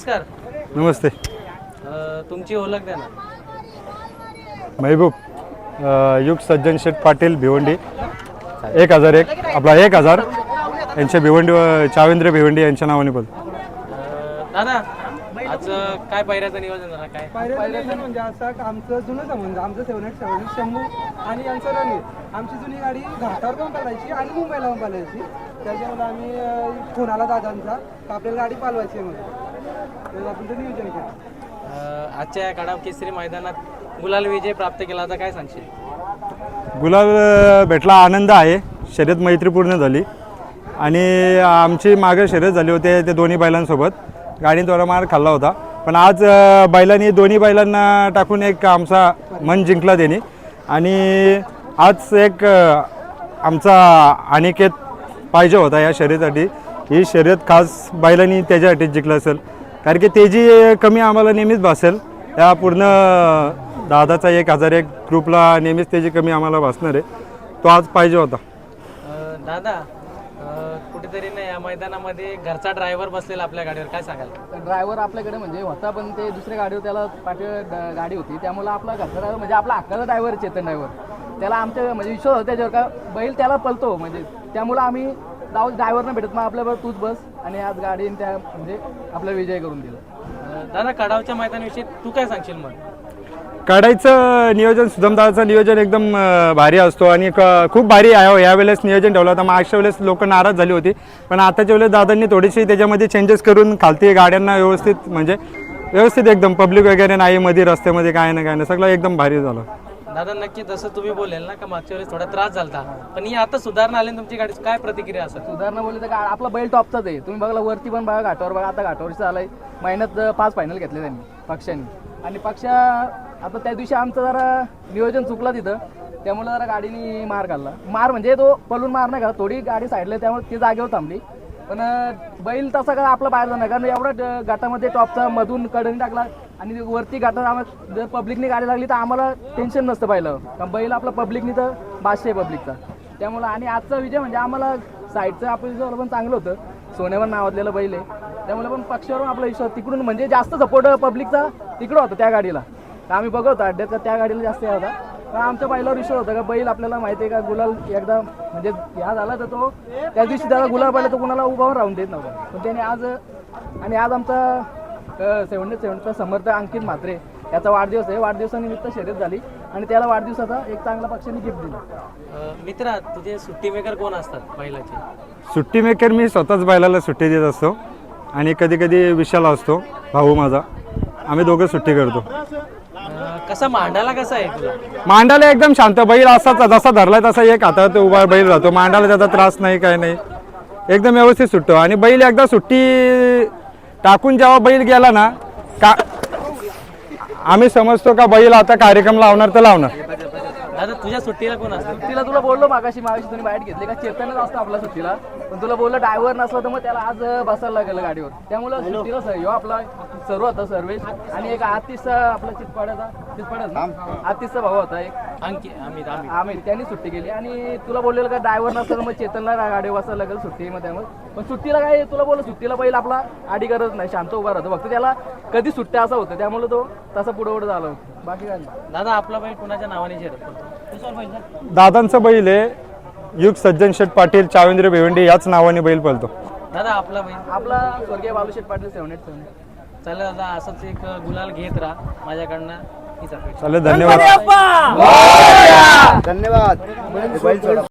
नमस्कार. नमस्ते. अ, तुमची ओळख द्या ना. महबूब अ, युग सज्जन शेठ पाटील भिवंडी. एक हजार एक आपला एक हजार. यांच्या भिवंडी चावेंद्र भिवंडी यांच्या नावाने बोल अ, दादा आज अ, काय पायऱ्याचं नियोजन झालं काय? म्हणजे असं आमचं जुनं संबंध आमचं सेवन एट सेवन शंभू आणि रणवीर. आमची जुनी गाडी घाटावर पण पालायची आणि मुंबईला पण पालायची त्याच्यामुळे आम्ही अं, फोन आला दादांचा का आपल्याला गाडी पालवायची आहे म्हणून. आपण ते नियोजन केलं अ, आजच्या या केसरी मैदानात गुलाल विजय प्राप्त केला तर काय सांगशील? गुलाल अ, भेटला आनंद आहे. शर्यत मैत्रीपूर्ण झाली. आणि आमची मागे शर्यत झाली होती ते दोन्ही बैलांसोबत. गाडीने थोडा मार खाल्ला होता. पण आज अ, बैलांनी दोन्ही बैलांना टाकून एक आमचा मन जिंकला त्यांनी. आणि आज एक अ, आमचा अनिकेत पाहिजे होता या शर्यतीसाठी. ही शर्यत खास बैलांनी त्याच्यासाठी जिंकलं असेल. कारण की त्याची कमी आम्हाला नेहमीच भासेल या पूर्ण दादाचा एक हजार एक ग्रुपला नेहमीच त्याची कमी आम्हाला भासणार आहे तो आज पाहिजे होता. अ, दादा अ, कुठेतरी ना या मैदानामध्ये घरचा ड्रायव्हर बसलेला आपल्या गाडीवर काय सांगाल? ड्रायव्हर आपल्याकडे म्हणजे होता पण ते दुसऱ्या गाडीवर त्याला पाठी गाडी होती. त्यामुळे आपला घरचा ड्रायव्हर म्हणजे आपला हक्काचा ड्रायव्हर चेतन ड्रायव्हर त्याला आमच्या म्हणजे विश्वास होता त्याच्यावर का बैल त्याला पलतो म्हणजे त्यामुळं आम्ही जाऊ ड्रायव्हरनं भेटत मग आपल्याबरोबर तूच बस आणि आज गाडीने त्या म्हणजे आपला विजय करून दिला. दादा कडावच्या मैदानाविषयी तू काय सांगशील मग? काढायचं नियोजन सुधमदाचं नियोजन एकदम भारी असतो आणि क- खूप भारी आहे. हो. यावेळेस नियोजन ठेवलं होतं. मागच्या वेळेस लोक नाराज झाली होती. पण आताच्या वेळेस दादांनी थोडीशी त्याच्यामध्ये चेंजेस करून खालती गाड्यांना व्यवस्थित म्हणजे व्यवस्थित एकदम पब्लिक वगैरे नाही मध्ये रस्त्यामध्ये काय ना काय ना सगळं एकदम भारी झालं. दादा नक्की जसं तुम्ही बोलेल ना का मागच्या वेळेस थोडा त्रास झाला पण ही आता सुधारणा आली तुमची गाडी काय प्रतिक्रिया असं सुधारणा बोलली तर गा- आपला बैल टॉपचाच आहे. तुम्ही बघला वरती पण बघा घाटावर बघा. आता घाटावर आलाय महिन्यात पाच फायनल घेतले त्यांनी पक्षांनी. आणि पक्षा आता त्या दिवशी आमचं जरा नियोजन चुकलं तिथं. त्यामुळे जरा गाडीने मार घालला मार म्हणजे तो पलून मार नाही का थोडी गाडी साईडला आहे, त्यामुळे ती जागेवर थांबली. पण बैल तसा का आपला बाहेर जाणार? कारण एवढा गटामध्ये टॉपचा मधून कडणी टाकला. आणि वरती गाठात आम्हाला जर पब्लिकने गाडी लागली तर आम्हाला टेन्शन नसतं पाहिलं. कारण बैल आपला पब्लिकनी तर बादशाही आहे पब्लिकचा त्यामुळं आणि आजचा विजय म्हणजे आम्हाला साईडचं आपलं पण चांगलं होतं सोन्यावर नावाजलेलं बैल आहे. त्यामुळे पण पक्षावर आपला विश्वास तिकडून म्हणजे जास्त सपोर्ट पब्लिकचा तिकडं होता त्या गाडीला. तर आम्ही बघत अड्ड्यात का त्या गाडीला जास्त या होता. तर आमच्या बैलावर विश्वास होता का बैल आपल्याला माहिती आहे का गुलाल एकदा म्हणजे ह्या झाला तर तो त्या दिवशी त्याला गुलाल पाहिला तर कुणाला उभावर राहून देत नव्हता. पण त्याने आज आणि आज आमचा सेव्हन्टी सेव्हनचा समर्थ अंकित म्हात्रे. याचा वाढदिवस आहे. वाढदिवसानिमित्त शर्यत झाली. आणि त्याला वाढदिवसाचा एक चांगला पक्षाने गिफ्ट दिला. मित्रा तुझे सुट्टी मेकर कोण असतात बैलाचे? सुट्टी मेकर मी स्वतःच बैलाला सुट्टी देत असतो. आणि कधी कधी विशाल असतो भाऊ माझा. आम्ही दोघं सुट्टी करतो. कसा मांडाला कसा आहे तुला? मांडाला एकदम शांत. बैल असाच जसा धरलाय तसा एक हातात उभा बैल राहतो. मांडाला त्याचा त्रास नाही काय नाही. एकदम व्यवस्थित सुटतो. आणि बैल एकदा सुट्टी टाकून जेव्हा बैल गेला ना का आम्ही समजतो का बैल आता कार्यक्रम लावणार तर लावणार. दादा तुझ्या सुट्टीला कोण असतं? सुट्टीला तुला बोललो मागाशी मागाशी तुम्ही बाहेर घेतले का? चेतनच असतं आपला सुट्टीला. पण तुला बोललं ड्रायव्हर नसला तर मग त्याला आज बसायला लागलं गाडीवर. त्यामुळे सुट्टीला सर ह्यो आपला सर्व होता सर्वेश. आणि एक आतिशचा आपला चितपाड्याचा चितपाड्याचा ना? आतिशचा भाऊ होता एक. अंकी अमित अमित आम्ही त्यांनी सुट्टी केली. आणि तुला बोललेलं का ड्रायव्हर नसलं तर मग चेतनला गाडीवर बसायला लागेल सुट्टी मग त्यामुळे. पण सुट्टीला काय तुला बोललं सुट्टीला बैल आपला आडी करत नाही शांत उभा राहतो. फक्त त्याला कधी सुट्ट्या असं होतं त्यामुळे तो तसा पुढे पुढे झाला होता. बाकी काय दादा आपला बैल कुणाच्या नावाने शर्यत करतो. दादांचा बैल आहे. युग सज्जन शेठ पाटील चावेंद्र भिवंडी याच नावाने बैल पळतो. दादा आपला बैल. आपला स्वर्गीय बालुशेठ पाटील सेवन एट सेवन चालेल दादा असंच एक गुलाल घेत राहा माझ्याकडनं. हीच अपेक्षा. चालेल धन्यवाद. धन्यवाद